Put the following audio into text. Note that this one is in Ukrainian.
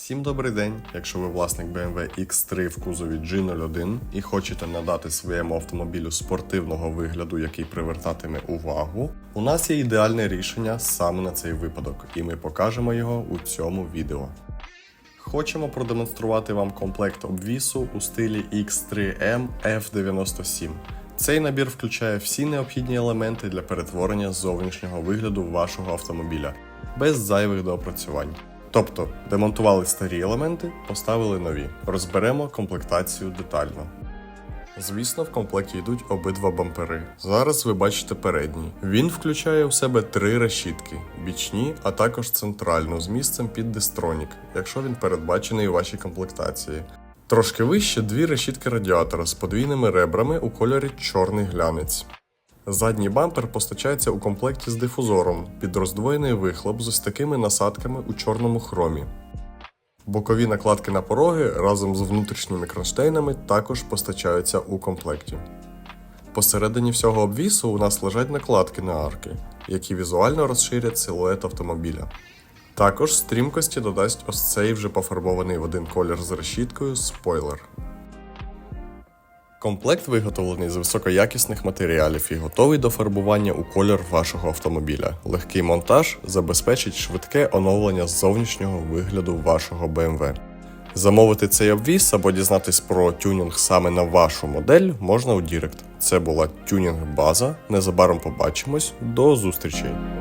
Всім добрий день! Якщо ви власник BMW X3 в кузові G01 і хочете надати своєму автомобілю спортивного вигляду, який привертатиме увагу, у нас є ідеальне рішення саме на цей випадок, і ми покажемо його у цьому відео. Хочемо продемонструвати вам комплект обвісу у стилі X3M F97. Цей набір включає всі необхідні елементи для перетворення зовнішнього вигляду вашого автомобіля без зайвих доопрацювань. Тобто демонтували старі елементи, поставили нові. Розберемо комплектацію детально. Звісно, в комплекті йдуть обидва бампери. Зараз ви бачите передній. Він включає у себе три решітки: бічні, а також центральну з місцем під дистронік, якщо він передбачений у вашій комплектації. Трошки вище дві решітки радіатора з подвійними ребрами у кольорі чорний глянець. Задній бампер постачається у комплекті з дифузором під роздвоєний вихлоп з ось такими насадками у чорному хромі. Бокові накладки на пороги разом з внутрішніми кронштейнами також постачаються у комплекті. Посередині всього обвісу у нас лежать накладки на арки, які візуально розширять силует автомобіля. Також стрімкості додасть ось цей вже пофарбований в один колір з решіткою спойлер. Комплект виготовлений з високоякісних матеріалів і готовий до фарбування у колір вашого автомобіля. Легкий монтаж забезпечить швидке оновлення зовнішнього вигляду вашого BMW. Замовити цей обвіз або дізнатись про тюнінг саме на вашу модель можна у Дірект. Це була тюнінг база. Незабаром побачимось. До зустрічей!